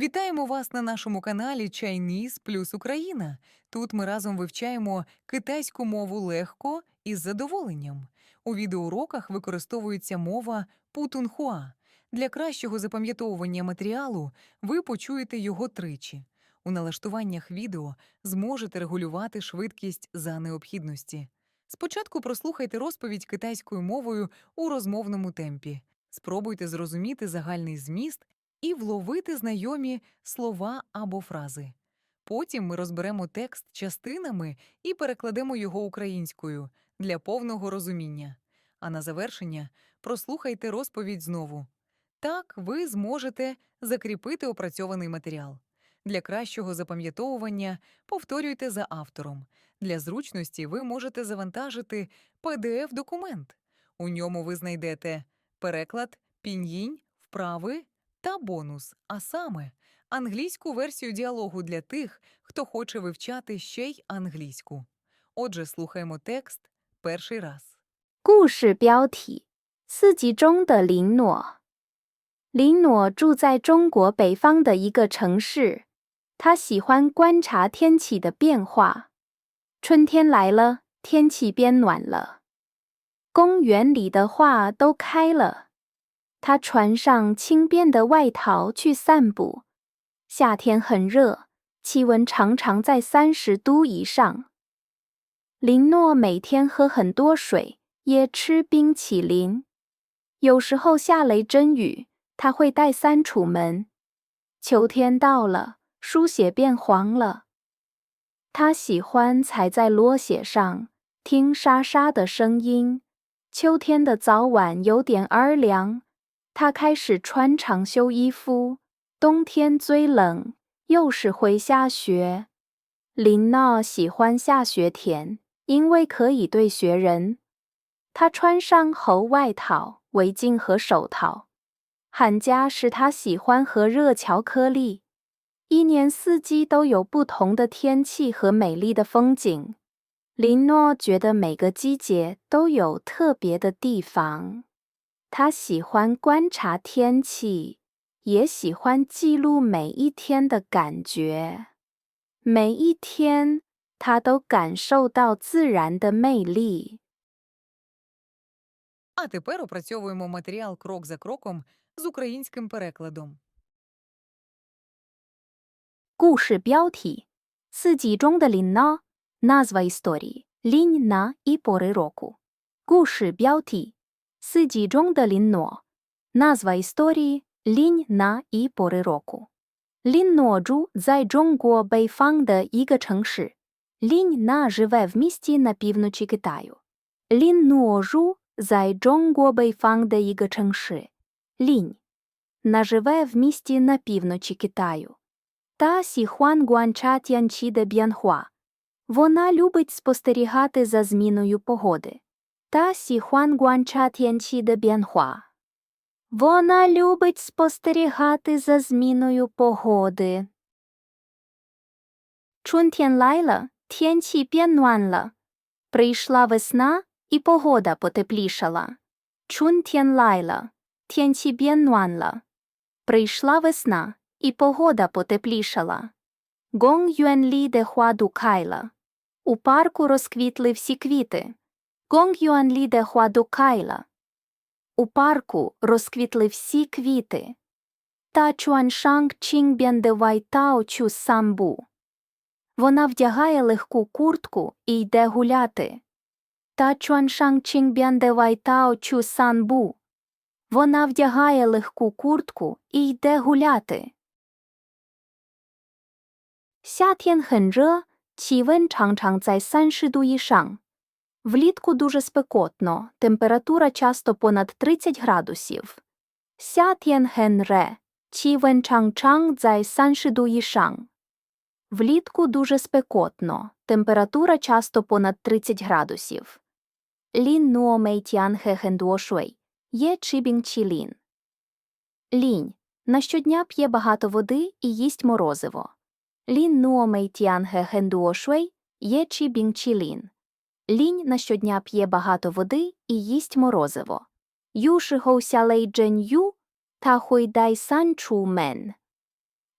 Вітаємо вас на нашому каналі Chinese плюс Україна. Тут ми разом вивчаємо китайську мову легко і з задоволенням. У відеоуроках використовується мова путунхуа. Для кращого запам'ятовування матеріалу ви почуєте його тричі. У налаштуваннях відео зможете регулювати швидкість за необхідності. Спочатку прослухайте розповідь китайською мовою у розмовному темпі. Спробуйте зрозуміти загальний зміст і вловити знайомі слова або фрази. Потім ми розберемо текст частинами і перекладемо його українською для повного розуміння. А на завершення прослухайте розповідь знову. Так ви зможете закріпити опрацьований матеріал. Для кращого запам'ятовування повторюйте за автором. Для зручності ви можете завантажити PDF-документ. У ньому ви знайдете переклад, пін'їнь, вправи та бонус, а саме англійську версію діалогу для тих, хто хоче вивчати ще й англійську. Отже, слухаємо текст перший раз. 故事标题：四季中的林诺。林诺住在中国北方的一个城市，他喜欢观察天气的变化。春天来了，天气变暖了，公园里的花都开了。 他穿上轻便的外套去散步。夏天很热，气温常常在三十度以上。林诺每天喝很多水。也吃冰淇淋。有时候下雷阵雨，他会带伞出门。秋天到了，书写变黄了。他喜欢踩在落雪上，听沙沙的声音。秋天的早晚有点儿凉，他开始穿长袖衣服。冬天最冷，又是会下雪。林娜喜欢下雪天，因为可以对雪人。他穿上厚外套、围巾和手套。寒假使他喜欢喝热巧克力。一年四季都有不同的天气和美丽的风景。林诺觉得每个季节都有特别的地方。他喜欢观察天气，也喜欢记录每一天的感觉。每一天，他都感受到自然的魅力。 А тепер опрацьовуємо матеріал крок за кроком з українським перекладом. 故事标题：四季中的林娜。Назва історії: Лінь на і пори року. 故事标题： Сиді Сидіджонда лінно. Назва історії лінь на і пори року. Лінноджу дзайджонгуо бейфангда іга чангши. Лінь на живе в місті на півночі Китаю. Лінноджу дзайджонгуо бейфангда іга чангши. Лінь. На живе в місті на півночі Китаю. Та сіхуан гуанча тянчі де б'янхуа. Вона любить спостерігати за зміною погоди Та Сіхуан Гуанча Тянчі де Б'янхуа. Вона любить спостерігати за зміною погоди. 春天来了，天气变暖了。Прийшла весна, і погода потеплішала. 春天来了，天气变暖了。Прийшла весна, і погода потеплішала. Гон юен лі де хуа ду кайла. У парку розквітли всі квіти. Гонг Юанлі де Хуадукайла. У парку розквітли всі квіти. Та Чуаншанг Чінбянде Вайтао Чу Самбу. Вона вдягає легку куртку і йде гуляти. Та Чуаншанг Чінбянде Вайтао Чу Санбу. Вона вдягає легку куртку і йде гуляти. Сятєн Хенже, Чівен Чанг Чанг Цай Сан Шиду Ішанг. Влітку дуже спекотно, температура часто понад 30 градусів. Ся т'єн ген ре, чі вен чанг чанг цзай саншиду їшанг. Влітку дуже спекотно, температура часто понад 30 градусів. Лін нуо мей т'ян хе ген дуо шуй, є чібінг чі лін. Лінь. На щодня п'є багато води і їсть морозиво. Лін нуо мей т'ян хе ген дуо шуй, є чібінг чі лін. Лінь на щодня п'є багато води і їсть морозиво. Ю шихоуся лей джен ю та хуй дай сан чу мен.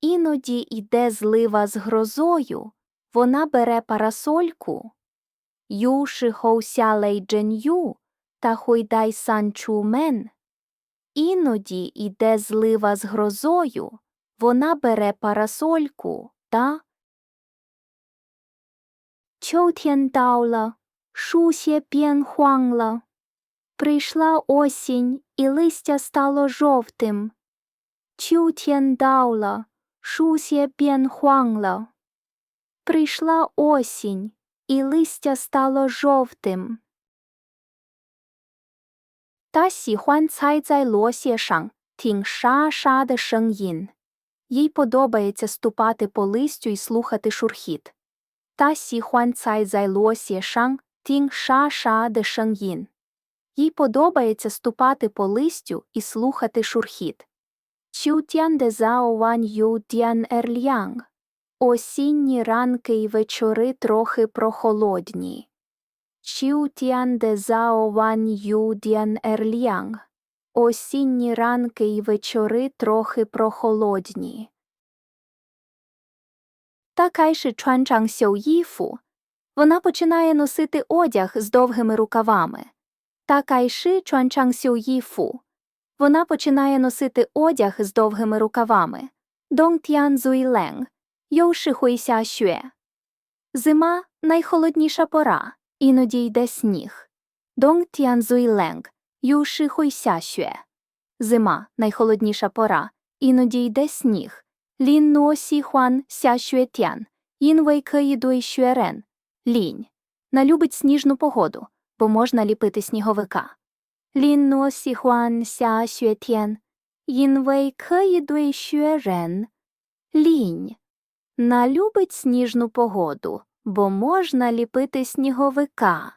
Іноді йде злива з грозою, вона бере парасольку. Ю шихоуся лейджен ю та хуйдай сан чумен. Іноді йде злива з грозою, вона бере парасольку та 秋天到了， Шусє п'янхуанла. Прийшла осінь, і листя стало жовтим. Чутєн даула, шусє п'янхуанла. Прийшла осінь, і листя стало жовтим. Та сіхуан цай цай лосє тінг ша ша де шенгін. Їй подобається ступати по листю і слухати шурхіт. Та сіхуан цай цай лосє Тінг ша ша де шангін. Їй подобається ступати по листю і слухати шурхіт. Чу тян де зао ван ю тян ерлянг. Осінні ранки й вечори трохи прохолодні. Чу тян де зао ван ю дян ерлянг. Осінні ранки й вечори трохи прохолодні. Такайши чуанчанг сьоїфу вона починає носити одяг з довгими рукавами. Та кайши Чуанчан Сюї Фу. Вона починає носити одяг з довгими рукавами. Донг Тян Зуйлен. Йоу Шихуйся Шюе. Зима найхолодніша пора, іноді йде сніг. Донг Тян Зуйлен. Йоу Шихуйся Шюе. Зима найхолодніша пора, іноді йде сніг. Лін Нуосі Хуан Ся Шюе Тян. Ін Вейкеї Дуй Шюерен. Лінь. Налюбить сніжну погоду, бо можна ліпити сніговика. Лін но ся сюе. Їн вей к їдуй. Лінь. Налюбить сніжну погоду, бо можна ліпити сніговика.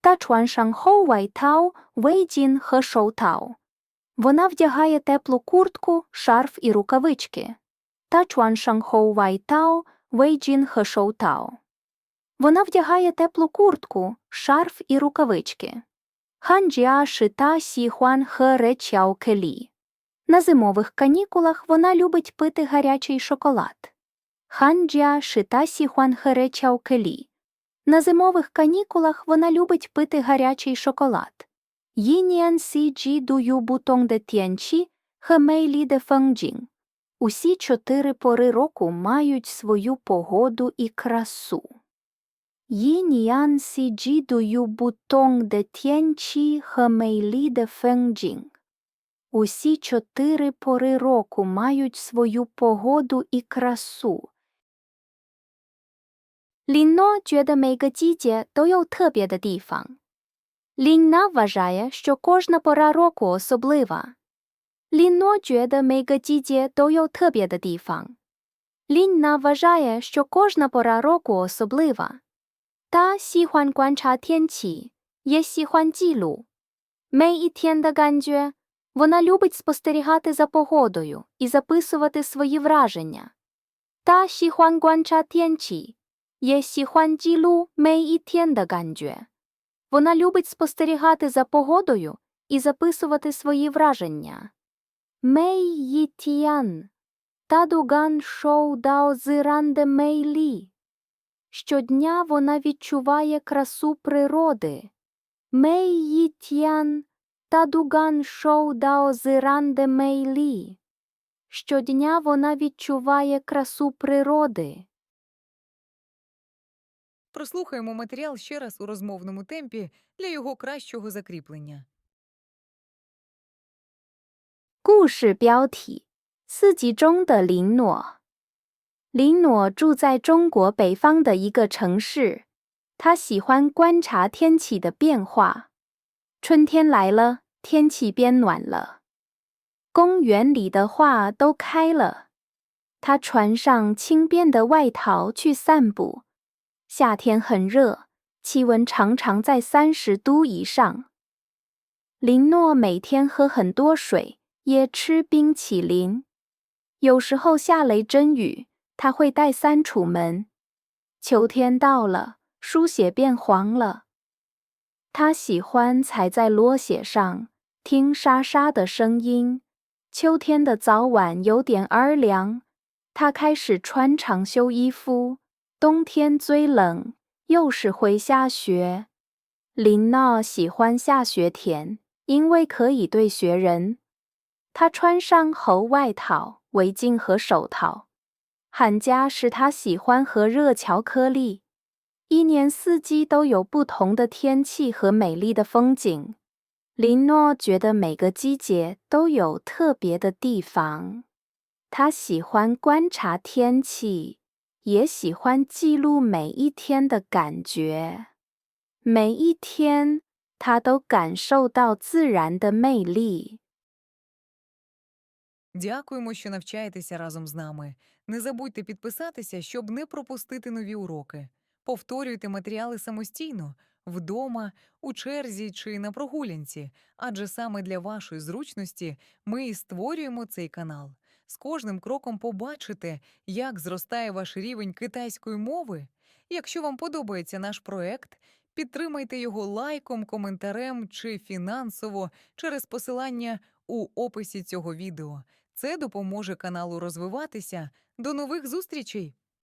Та чуан шан вай тау, вей джін хе шоу тау. Вона вдягає теплу куртку, шарф і рукавички. Та чуан шан хоу вай тау – Вей Джін Хешоу Тао. Вона вдягає теплу куртку, шарф і рукавички. Хан Джіа Шита Сі Хуан Хе Ре Чао Келі. На зимових канікулах вона любить пити гарячий шоколад. Хан Джіа Шита Сі Хуан Хе Ре Чао Келі. На зимових канікулах вона любить пити гарячий шоколад. Їніан Сі Джі Дую Бутонг Де Тянчі Хемей Лі Де Фенджінг. Усі чотири пори року мають свою погоду і красу. Їньянсі джідую бутонг де т'єнчі хемейлі де фенджінг. Усі чотири пори року мають свою погоду і красу. Лінно вважає, що кожна пора року особлива. Лінно 觉得每个季节都有特别的地方. Лінна вважає, що кожна пора року особлива. Та 喜欢观察天气, є 喜欢记录. 每一天的感觉. Вона любить спостерігати за погодою і записувати свої враження. Та 喜欢观察天气, є 喜欢记录每一天的感觉. Вона любить спостерігати за погодою і записувати свої враження. Мей Їтіян Тадуган шоу дао зиранде мейлі. Щодня вона відчуває красу природи. Мей Їтіян Тадуган шоу дао зиранде мейлі. Щодня вона відчуває красу природи. Прослухаємо матеріал ще раз у розмовному темпі для його кращого закріплення. 故事标题：四季中的林诺。林诺住在中国北方的一个城市，他喜欢观察天气的变化。春天来了，天气变暖了，公园里的花都开了。他穿上轻便的外套去散步。夏天很热，气温常常在三十度以上。林诺每天喝很多水，也吃冰淇淋。有时候下雷阵雨，他会带伞出门。秋天到了，书写变黄了。他喜欢踩在落雪上，听沙沙的声音。秋天的早晚有点儿凉，他开始穿长袖衣服。冬天最冷，又是会下雪。林娜喜欢下雪天，因为可以堆雪人。他穿上厚外套、围巾和手套。寒假是他喜欢喝热巧克力。一年四季都有不同的天气和美丽的风景。林诺觉得每个季节都有特别的地方。他喜欢观察天气，也喜欢记录每一天的感觉。每一天，他都感受到自然的魅力。Дякуємо, що навчаєтеся разом з нами. Не забудьте підписатися, щоб не пропустити нові уроки. Повторюйте матеріали самостійно, вдома, у черзі чи на прогулянці, адже саме для вашої зручності ми і створюємо цей канал. З кожним кроком побачите, як зростає ваш рівень китайської мови. Якщо вам подобається наш проект, підтримайте його лайком, коментарем чи фінансово через посилання у описі цього відео. Це допоможе каналу розвиватися. До нових зустрічей!